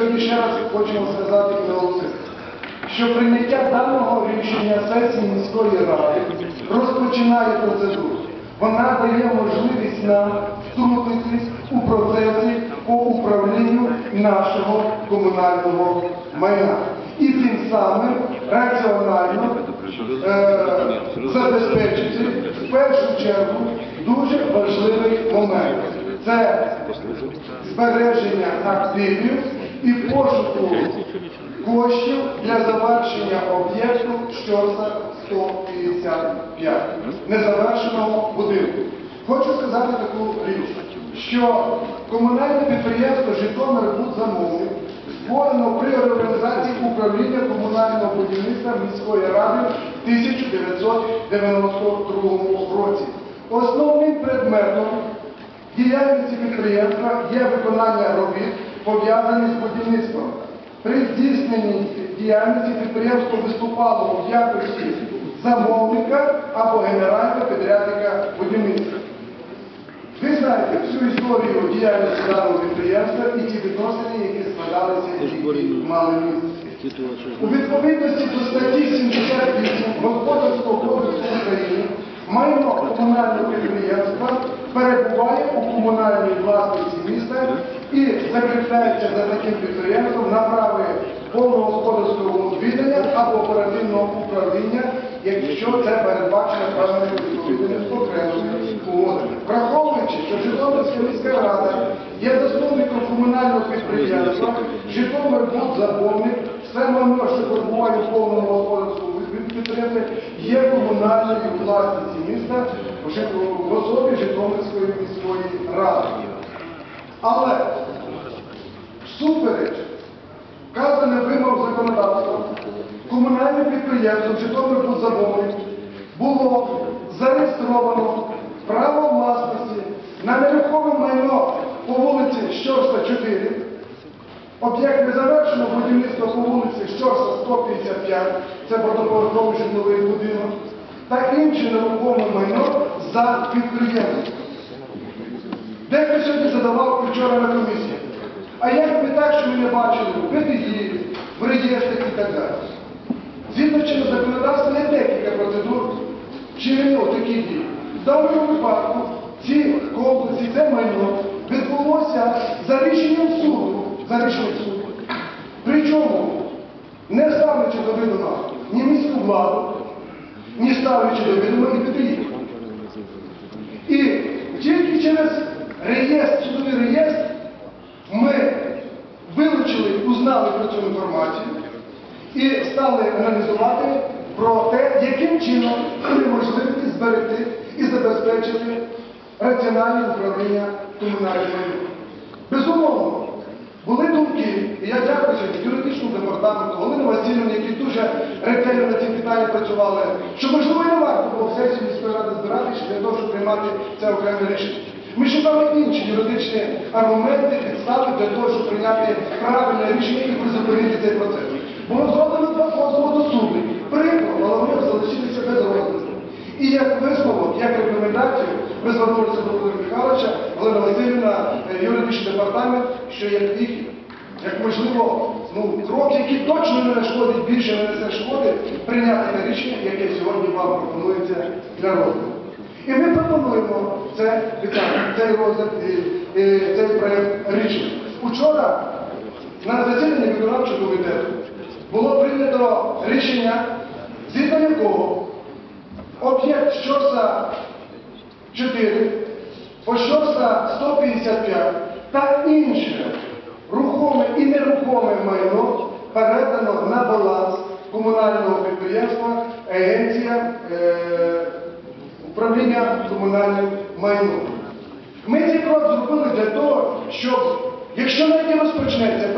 сьогодні ще раз хочемо сказати і наголосити, що прийняття даного рішення сесії міської ради розпочинає процедуру. Вона дає можливість нам втрутитись у процесі по управлінню нашого комунального майна. І тим самим раціонально е, забезпечити в першу чергу дуже важливий момент. Це збереження активів і пошуку коштів для завершення об'єкту Щорса 155, незавершеного будинку. Хочу сказати таку річ, що комунальне підприємство Житомирбудзамовник створено при реорганізації управління комунального будівництва міської ради в 1992 році. Основним предметом діяльності підприємства є виконання робіт, пов'язаних з будівництвом. При здійсненні діяльності підприємство виступало в якості замовника або генерального підрядника будівництва. Ви знаєте всю історію діяльності даного підприємства і ті відносини, які складалися і мали місце. У відповідності до статті 78 Господарського кодексу України майно комунального підприємства перебуває у комунальній власності міста і закріпляється за таким підприємством на праві повного господарського віддання або оперативного управління, якщо це передбачено правильним відповідними з окремими угодами. Враховуючи, що Житомирська міська рада є засновником комунального підприємства, Житомирбудзабовник, все майно, що перебуває у повному є комунальною власністю міста в особі Житомирської міської ради. Але всупереч вказаних вимог законодавства комунальним підприємством Житомирбудзабовник було зареєстровано право власності на нерухоме майно по вулиці Щорса 4, об'єкт незавершеного будівництва по вулиці Щорса 155, це багатоповерховий житловий будинок, та інше нерухоме майно за підприємством. Дехто сьогодні задавав вчора на комісії. А як ми так, що ми не бачили в ПТІ, в реєстрах і так далі? Згідно чинного законодавства є декілька процедур вчинення такі дії. В даному випадку ці комплексі, це майно відбулося за рішенням суду, за рішенням суду. Причому не ставлячи до відома ні міську владу, ні ставлячи до відома і ПТІ. І тільки через реєстр, судовий реєстр ми вилучили, узнали про цю інформацію і стали аналізувати про те, яким чином можливість зберегти і забезпечити раціональне управління комунальним майном. Безумовно, були думки, і я дякую юридичному департаменту, Галини Васильівні, які дуже ретельно на ці питання працювали, що можливо не варто було в сесію міської ради збиратися для того, щоб приймати це окреме рішення. Ми шукали інші юридичні аргументи, підстави для того, щоб прийняти правильне рішення і призупинити цей процес. Було зроблено два позови до суду. Прикро, але вони залишилися без розгляду. І як висновок, як рекомендацію, ми звернулися до Володимира Михайловича, Галина Васильівна, е, юридичний департамент, що як вихід, як можливо, ну, крок, який точно не нашкодить, більше не шкоди, прийняти те рішення, яке сьогодні вам пропонується для розгляду. І ми пропонуємо це питання, цей розгляд, цей проєкт рішення. Учора на засіданні виконавчого комітету було прийнято рішення, згідно якого об'єкт Щорса 4, по Щорса 155 та інше рухоме і нерухоме майно передано на баланс комунального підприємства Агенція е, управління комунальним майном. Ми цей крок зробили для того, щоб, якщо навіть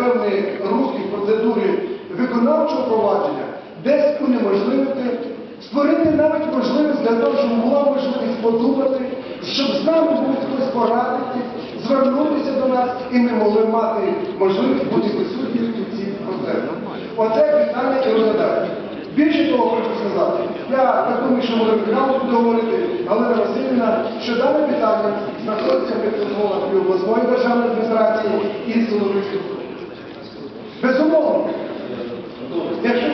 розпочнеться певний рух і процедури виконавчого провадження, десь унеможливити, створити навіть можливість для того, щоб була можливість подумати, щоб з нами був хтось порадити, звернутися до нас, і ми могли мати можливість бути присутніми у цій процесі. Оце питання і розглядає. Більше того, хочу сказати, я так думаю, що Михайло буде говорити, Галина Васильівна, що дане питання знаходиться під контролем обласної державної адміністрації і структур. Безумовно. Якщо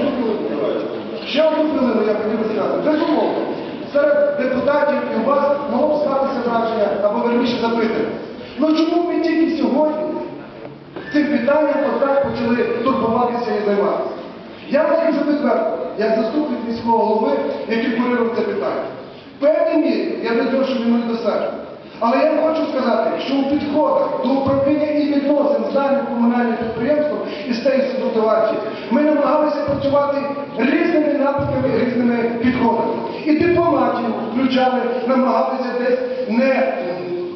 ще одну хвилину я хотів би сказати. Безумовно. Серед депутатів і у вас могло б статися враження або верніше запитання. Ну чому ми тільки сьогодні цим питанням отак почали турбуватися і займатися? Я вам скажу відверто, як заступник міського голови, який курирував це питання. В певній мірі я не кажу, що він не недосяжний. Але я хочу сказати, що у підходах до управління і відносин з даним комунальним підприємством і з тієї ситуації ми намагалися працювати різними напрямками, різними підходами. І дипломатію включали, намагалися десь не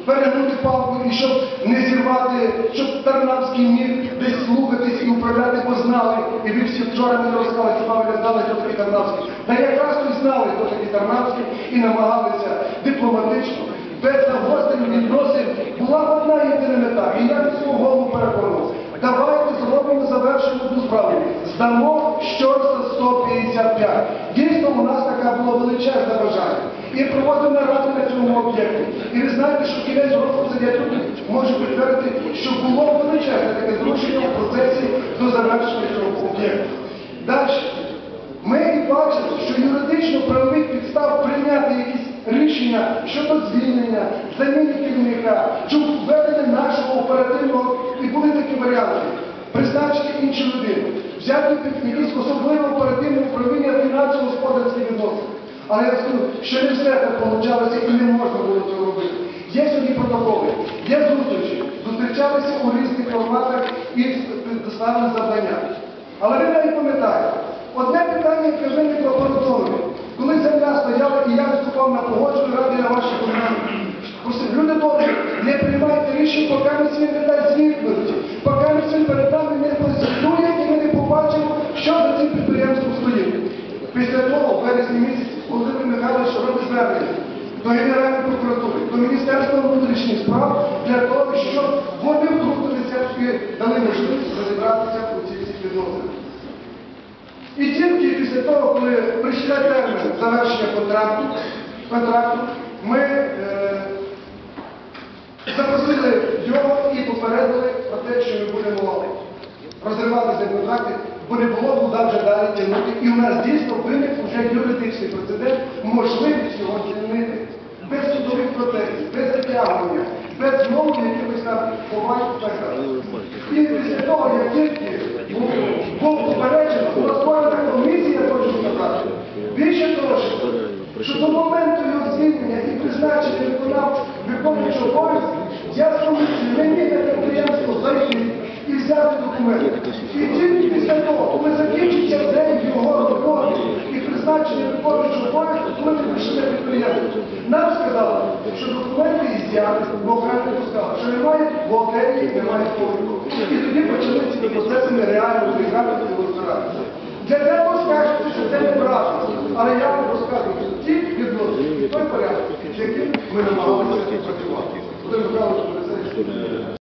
перегнути палку і щоб не зірвати, щоб Тарнавський міг десь слухатись і управляти, бо знали. І ви всі вчора мені розказали, хіба ви не знали, хто такий Тарнавський. Та якраз і знали, хто такий Тарнавський, і намагалися дипломатично, без загострень відносин. Була одна єдина мета, і я від цього голову переконався. Давайте зробимо завершимо одну справу. Здамо щорса 155. Дійсно, у нас така була величезна бажання. І проводимо наради на цьому об'єкті. І ви знаєте, що кінець року люди, можу підтвердити, що було величезне таке зрушення в процесі до завершення цього об'єкту. Далі. Ми бачимо, що юридично правових підстав прийняти якісь рішення щодо звільнення, заміни керівника, чи введення нашого оперативного, і були такі варіанти, призначити іншу людину, взяти під якісь особливе оперативне управління фінансово-господарських відносин. Але я скажу, що не все так получалося і не можна було цього робити. Є сьогодні протоколи, є зустрічі, зустрічалися у різних форматах і доставили завдання. Але ви навіть пам'ятаєте, одне питання, яке виникло перед коли земля стояла і я виступав на погоджувальній раді на вашій. Просив, люди добрі, не приймайте рішень, поки ми свій не дасть відповіді, поки ми свій перед нами не прозвітує і ми не побачимо, що за цим підприємством стоїть. Після того, в вересні місяці, Володимир Михайлович робить звернення до Генеральної прокуратури, до Міністерства внутрішніх справ для того, щоб вони втрутилися і дали можливість розібратися у цих всіх відносинах. Тільки після того, коли прийшли термін завершення контракту, контракту ми е, запросили його і попередили про те, що ми будемо розривати контракт, бо не було куди вже далі тягнути. І у нас дійсно виник вже юридичний прецедент, можливість його змінити без судових процесів, без затягування, без знову якихось там і так далі. І після того, як тільки був попереджено, була створена комісія, я хочу сказати, більше того, що, до моменту його звільнення і призначення виконав виконуючого обов'язки, я з комісії не міг на підприємство зайти і взяти документи. І тільки після того, коли закінчиться день його роботи і призначення виконуючого обов'язку, коли ми прийшли на підприємство, нам сказали, що документи ізяти, бо охранник сказав, що немає бухгалтерії, немає повіку. І тоді почали ці процесами реально виїжджати і розбиратися. Для цього скажете, що це неправда. Але я вам розказую і той порядок, з яким ми намагалися працювати.